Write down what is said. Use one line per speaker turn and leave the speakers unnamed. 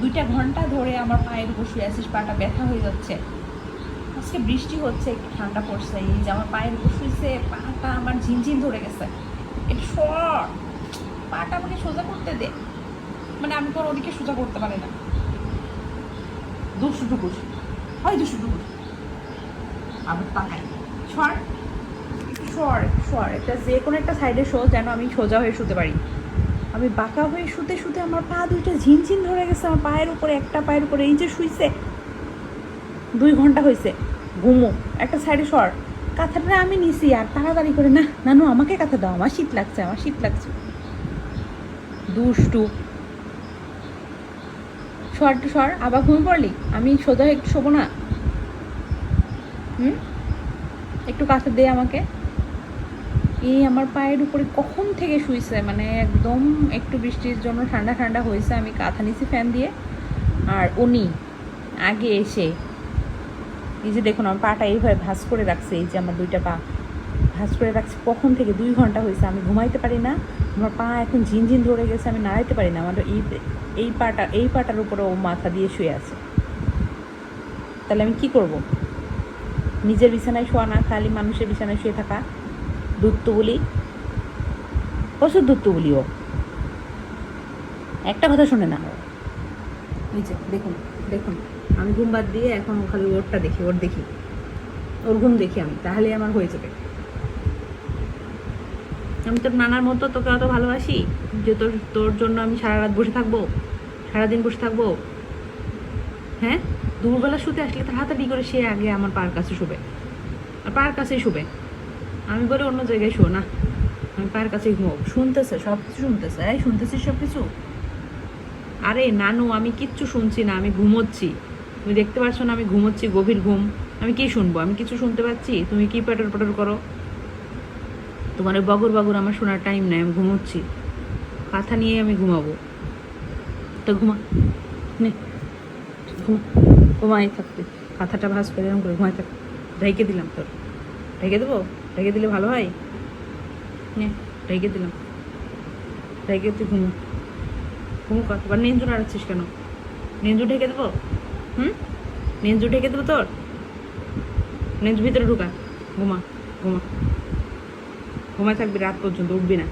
দুইটা ঘণ্টা ধরে আমার পায়ের উপর শুয়ে আছিস, পাটা ব্যথা হয়ে যাচ্ছে। আজকে বৃষ্টি হচ্ছে, একটু ঠান্ডা পড়ছে, এই যে আমার পায়ের উপর শুয়েছে, পাটা আমার ঝিনঝিন ধরে গেছে। একটু সর পাটা আমাকে সোজা করতে দে। মানে আমি তোর ওদিকে সোজা করতে পারি না। দুশো টুকুস হয় দুশো টুকুস আবার তাকাই। সর সর সর একটা যে কোনো একটা সাইডে শো যেন আমি সোজা হয়ে শুতে পারি। আমি বাঁকা হয়ে শুতে শুতে আমার পা দুইটা ঝিনঝিন ধরে গেছে, আমার পায়ের উপরে, একটা পায়ের উপরে, এই যে শুইছে, দুই ঘণ্টা হয়েছে ঘুমো, একটা সাইডে সর, কাঁথাটা আমি নিছি আর তাড়াতাড়ি করে, না, নানু, আমাকে কাঁথা দাও, আমার শীত লাগছে, আমার শীত লাগছে। দুষ্টু। সর একটু সর, আবার ঘুমিয়ে পড়লি? আমি সোজা একটু শোবো না? হুম? একটু কাঁথা দে আমাকে। এই আমার পায়ের উপরে কখন থেকে শুইছে? মানে একদম একটু বৃষ্টির জন্য ঠান্ডা ঠান্ডা হয়েছে, আমি কাঁথা নিছি ফ্যান দিয়ে। আর উনি আগে এসে, এই যে দেখুন, আমার পাটা এইভাবে ভাঁজ করে রাখছে, এই যে আমার দুইটা পা। ভাঁজ করে রাখছে, কখন থেকে? দুই ঘণ্টা হয়েছে, আমি ঘুমাইতে পারি না। আমার পা এখন ঝিনঝিন ধরে গেছে, আমি নাড়াইতে পারি না। আমার এই এই পাটা, এই পাটার উপরে ও মাথা দিয়ে শুয়ে আছে। তাহলে আমি কি করব? নিজের বিছানায় শোয়া না, খালি মানুষের বিছানায় শুয়ে থাকা। দুত্ত বলি প্রচুর দুত্ত বলি ও একটা কথা শোনে না নিচে দেখুন দেখুন, আমি ঘুম বাদ দিয়ে এখন খালি ওরটা দেখি, ওর দেখি। ওর ঘুম দেখি আমি, তাহলে আমার হয়ে যাবে। আমি তোর নানার মতো তোকে অত ভালোবাসি যে তোর তোর জন্য আমি সারা রাত বসে থাকব, সারাদিন বসে থাকব। হ্যাঁ? দুপুরবেলা শুতে আসলে তার তাড়াতাড়ি করে সে আগে আমার পার কাছে শুবে। আর পার কাছেই শুবে। আমি বলে অন্য জায়গায় শো না। আমি পার কাছেই ঘুমো শুনতেছে সব কিছু শুনতেছে। এই শুনতেছিস সব কিছু আরে, নানু, আমি কিচ্ছু শুনছি না, আমি ঘুমোচ্ছি। তুমি দেখতে পাচ্ছ না, আমি ঘুমোচ্ছি, গভীর ঘুম। আমি কি শুনব? আমি কিছু শুনতে পাচ্ছি? তুমি কি পেটর পেটর করো? তোমার ওই বগর বগর আমার শোনার টাইম নেই, আমি ঘুমোচ্ছি। কাঁথা নিয়ে আমি ঘুমাবো। তো ঘুমা। নে। ঘুমা। ঘুমাই থাকতে কাঁথাটা ভাস করে এরকম করে ঘুমাই থাক। ঢেকে দিলাম তোর। ঢেকে দেবো? ঢেকে দিলে ভালো হয়? নে। ঢেকে দিলাম। ঢেকে তুই ঘুমো। ঘুমো কত বা নেঞ্জু নাড়াচ্ছিস কেন? নেঞ্জু ঢেকে দেবো? হুম? নেঞ্জু ঢেকে দেবো তোর? নেঞ্জু ভিতরে ঢুকা। ঘুমা ঘুমা। ঘুমায় থাকবি রাত পর্যন্ত উঠবি না।